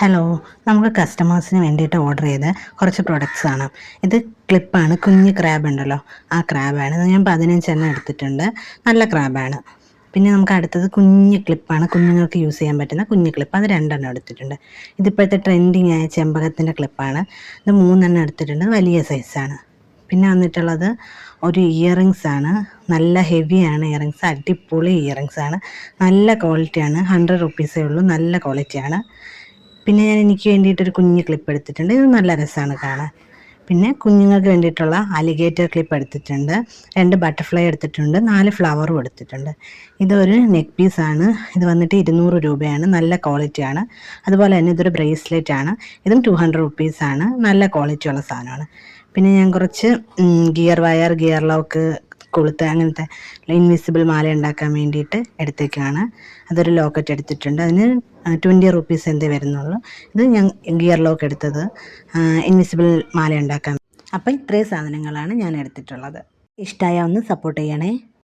Hello നമുക്ക് കസ്റ്റമേഴ്സിന് വേണ്ടിയിട്ട് ഓർഡർ ചെയ്ത കുറച്ച് പ്രൊഡക്ട്സ് ആണ് ഇത് ക്ലിപ്പാണ് കുഞ്ഞ് ക്രാബ് ഉണ്ടല്ലോ. ആ ക്രാബാണ് ഞാൻ പതിനഞ്ചെണ്ണം എടുത്തിട്ടുണ്ട്. നല്ല ക്രാബാണ് പിന്നെ നമുക്ക് അടുത്തത് കുഞ്ഞ് ക്ലിപ്പാണ് കുഞ്ഞുങ്ങൾക്ക് യൂസ് ചെയ്യാൻ പറ്റുന്ന കുഞ്ഞ് ക്ലിപ്പ് അത് രണ്ടെണ്ണം എടുത്തിട്ടുണ്ട്. ഇതിപ്പോഴത്തെ ട്രെൻഡിങ് ആയ ചെമ്പകത്തിന്റെ ക്ലിപ്പാണ് ഇത് മൂന്നെണ്ണം എടുത്തിട്ടുണ്ട്. വലിയ സൈസാണ് പിന്നെ വന്നിട്ടുള്ളത് ഒരു ഇയറിങ്സ് ആണ്. നല്ല ഹെവിയാണ് ഇയറിങ്സ് അടിപൊളി ഇയറിങ്സ് ആണ്. നല്ല ക്വാളിറ്റിയാണ് ഹൺഡ്രഡ് റുപ്പീസേ ഉള്ളൂ. നല്ല ക്വാളിറ്റിയാണ് പിന്നെ ഞാൻ എനിക്ക് വേണ്ടിയിട്ടൊരു കുഞ്ഞ് ക്ലിപ്പ് എടുത്തിട്ടുണ്ട്. ഇത് നല്ല രസമാണ് കാണാൻ. പിന്നെ കുഞ്ഞുങ്ങൾക്ക് വേണ്ടിയിട്ടുള്ള അലിഗേറ്റർ ക്ലിപ്പ് എടുത്തിട്ടുണ്ട്. രണ്ട് ബട്ടർഫ്ലൈ എടുത്തിട്ടുണ്ട്. നാല് ഫ്ലവറും എടുത്തിട്ടുണ്ട്. ഇതൊരു നെക്ക് പീസാണ് ഇത് വന്നിട്ട് ഇരുന്നൂറ് രൂപയാണ്. നല്ല ക്വാളിറ്റിയാണ് അതുപോലെ തന്നെ ഇതൊരു ബ്രേസ്ലെറ്റ് ആണ്. ഇതും ടു ഹൺഡ്രഡ് റുപ്പീസാണ് നല്ല ക്വാളിറ്റിയുള്ള സാധനമാണ്. പിന്നെ ഞാൻ കുറച്ച് ഗിയർ വയർ ഗിയർ ലോക്ക് കൊളുത്ത് അങ്ങനത്തെ ഇൻവിസിബിൾ മാല ഉണ്ടാക്കാൻ വേണ്ടിയിട്ട് എടുത്തേക്കാണ്. അതൊരു ലോക്കറ്റ് എടുത്തിട്ടുണ്ട്. അതിന് ട്വന്റി റുപ്പീസ് എന്തേ വരുന്നുള്ളൂ. ഇത് ഞാൻ ഗിയർ ലോക്ക് എടുത്തത്. ഇൻവിസിബിൾ മാല ഉണ്ടാക്കാൻ. അപ്പം ഇത്രയും സാധനങ്ങളാണ് ഞാൻ എടുത്തിട്ടുള്ളത്. ഇഷ്ടമായ ഒന്ന് സപ്പോർട്ട് ചെയ്യണേ.